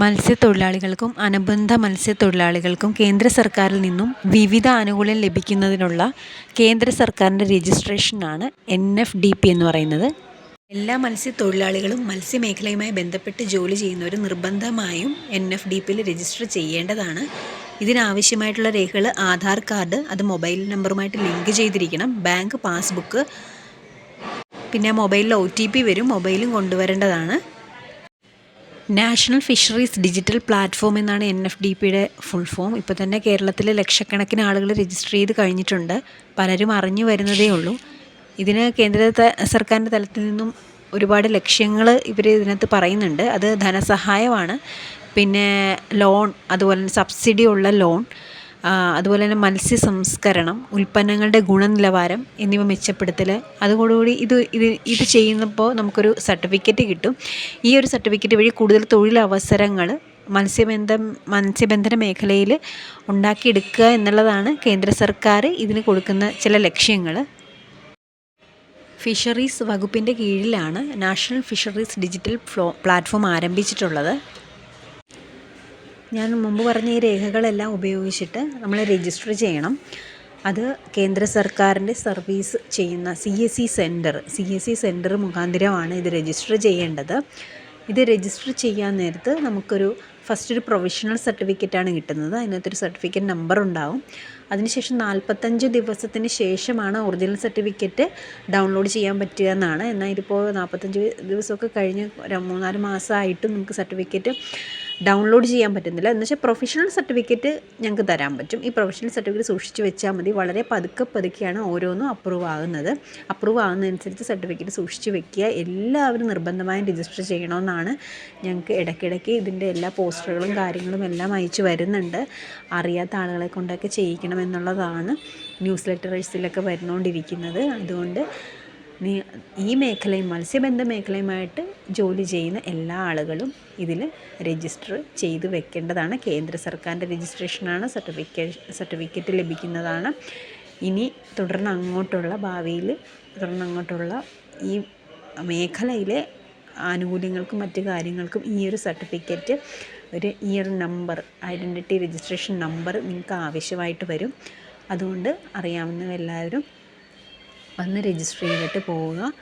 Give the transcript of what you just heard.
മത്സ്യത്തൊഴിലാളികൾക്കും അനുബന്ധ മത്സ്യത്തൊഴിലാളികൾക്കും കേന്ദ്ര സർക്കാരിൽ നിന്നും വിവിധ ആനുകൂല്യം ലഭിക്കുന്നതിനുള്ള കേന്ദ്ര സർക്കാരിന്റെ രജിസ്ട്രേഷനാണ് എൻ എഫ് ഡി പി എന്ന് പറയുന്നത്. എല്ലാ മത്സ്യത്തൊഴിലാളികളും മത്സ്യമേഖലയുമായി ബന്ധപ്പെട്ട് ജോലി ചെയ്യുന്നവർ നിർബന്ധമായും എൻ എഫ് ഡി പിയിൽ രജിസ്റ്റർ ചെയ്യേണ്ടതാണ്. ഇതിനാവശ്യമായിട്ടുള്ള രേഖകൾ ആധാർ കാർഡ് അത് മൊബൈൽ നമ്പറുമായിട്ട് ലിങ്ക് ചെയ്തിരിക്കണം. ബാങ്ക് പാസ്ബുക്ക് പിന്നെ മൊബൈലിൽ ഒ ടി പി വരും. മൊബൈലും കൊണ്ടുവരേണ്ടതാണ്. നാഷണൽ ഫിഷറീസ് ഡിജിറ്റൽ പ്ലാറ്റ്ഫോം എന്നാണ് എൻ എഫ് ഡി പിയുടെ ഫുൾ ഫോം ഇപ്പോൾ തന്നെ കേരളത്തിലെ ലക്ഷക്കണക്കിന് ആളുകൾ രജിസ്റ്റർ ചെയ്ത് കഴിഞ്ഞിട്ടുണ്ട്. പലരും അറിഞ്ഞു വരുന്നതേ ഉള്ളൂ. ഇതിന് കേന്ദ്ര സർക്കാരിന്റെ തലത്തിൽ നിന്നും ഒരുപാട് ലക്ഷ്യങ്ങൾ ഇവർ ഇതിനകത്ത് പറയുന്നുണ്ട്. അത് ധനസഹായമാണ്. പിന്നെ ലോൺ അതുപോലെ സബ്സിഡി ഉള്ള ലോൺ അതുപോലെ തന്നെ മത്സ്യ സംസ്കരണം ഉൽപ്പന്നങ്ങളുടെ ഗുണനിലവാരം എന്നിവ മെച്ചപ്പെടുത്തൽ. അതോടുകൂടി ഇത് ഇത് ഇത് ചെയ്യുന്നപ്പോൾ നമുക്കൊരു സർട്ടിഫിക്കറ്റ് കിട്ടും. ഈ ഒരു സർട്ടിഫിക്കറ്റ് വഴി കൂടുതൽ തൊഴിലവസരങ്ങൾ മത്സ്യബന്ധം മത്സ്യബന്ധന മേഖലയിൽ ഉണ്ടാക്കിയെടുക്കുക എന്നുള്ളതാണ് കേന്ദ്ര സർക്കാർ ഇതിന് കൊടുക്കുന്ന ചില ലക്ഷ്യങ്ങൾ. ഫിഷറീസ് വകുപ്പിന്റെ കീഴിലാണ് നാഷണൽ ഫിഷറീസ് ഡിജിറ്റൽ പ്ലാറ്റ്ഫോം ആരംഭിച്ചിട്ടുള്ളത്. ഞാൻ മുമ്പ് പറഞ്ഞ ഈ രേഖകളെല്ലാം ഉപയോഗിച്ചിട്ട് നമ്മൾ രജിസ്റ്റർ ചെയ്യണം. അത് കേന്ദ്ര സർക്കാരിന്റെ സർവീസ് ചെയ്യുന്ന C S C centre C S C centre മുഖാന്തിരമാണ് ഇത് രജിസ്റ്റർ ചെയ്യേണ്ടത്. ഇത് രജിസ്റ്റർ ചെയ്യാൻ നേരത്ത് നമുക്കൊരു ഫസ്റ്റ് ഒരു പ്രൊവിഷണൽ സർട്ടിഫിക്കറ്റാണ് കിട്ടുന്നത്. അതിനകത്തൊരു സർട്ടിഫിക്കറ്റ് നമ്പർ ഉണ്ടാവും. അതിനുശേഷം നാൽപ്പത്തഞ്ച് ദിവസത്തിന് ശേഷമാണ് ഒറിജിനൽ സർട്ടിഫിക്കറ്റ് ഡൗൺലോഡ് ചെയ്യാൻ പറ്റുക എന്നാണ്. എന്നാൽ ഇതിപ്പോൾ നാൽപ്പത്തഞ്ച് ദിവസമൊക്കെ കഴിഞ്ഞ് മൂന്നാൽ മാസമായിട്ടും നമുക്ക് സർട്ടിഫിക്കറ്റ് ഡൗൺലോഡ് ചെയ്യാൻ പറ്റുന്നില്ല. എന്ന് വെച്ചാൽ പ്രൊഫഷണൽ സർട്ടിഫിക്കറ്റ് ഞങ്ങൾക്ക് തരാൻ പറ്റും. ഈ പ്രൊഫഷണൽ സർട്ടിഫിക്കറ്റ് സൂക്ഷിച്ച് വെച്ചാൽ മതി. വളരെ പതുക്കെ പതുക്കെയാണ് ഓരോന്നും അപ്രൂവ് ആകുന്നത്. അപ്രൂവ് ആകുന്നതനുസരിച്ച് സർട്ടിഫിക്കറ്റ് സൂക്ഷിച്ച് വെക്കുക. എല്ലാവരും നിർബന്ധമായും രജിസ്റ്റർ ചെയ്യണമെന്നാണ് ഞങ്ങൾക്ക് ഇടയ്ക്കിടയ്ക്ക് ഇതിന്റെ എല്ലാ പോസ്റ്ററുകളും കാര്യങ്ങളും എല്ലാം അയച്ചു വരുന്നുണ്ട്. അറിയാത്ത ആളുകളെ കൊണ്ടൊക്കെ ചെയ്യിക്കണമെന്നുള്ളതാണ് ന്യൂസ് ലെറ്ററേഴ്സിലൊക്കെ വരുന്നുകൊണ്ടിരിക്കുന്നത് അതുകൊണ്ട് ഈ മേഖലയും മത്സ്യബന്ധ മേഖലയുമായിട്ട് ജോലി ചെയ്യുന്ന എല്ലാ ആളുകളും ഇതിൽ രജിസ്റ്റർ ചെയ്ത് വെക്കേണ്ടതാണ്. കേന്ദ്ര സർക്കാരിന്റെ രജിസ്ട്രേഷനാണ് സർട്ടിഫിക്കറ്റ് സർട്ടിഫിക്കറ്റ് ലഭിക്കുന്നതാണ്. ഇനി തുടർന്ന് അങ്ങോട്ടുള്ള ഭാവിയിൽ തുടർന്ന് അങ്ങോട്ടുള്ള ഈ മേഖലയിലെ ആനുകൂല്യങ്ങൾക്കും മറ്റ് കാര്യങ്ങൾക്കും ഈ ഒരു സർട്ടിഫിക്കറ്റ് ഒരു year number identity registration number നിങ്ങൾക്ക് ആവശ്യമായിട്ട് വരും. അതുകൊണ്ട് അറിയാവുന്ന എല്ലാവരും വന്ന് രജിസ്റ്റർ ചെയ്തിട്ട് പോവുക.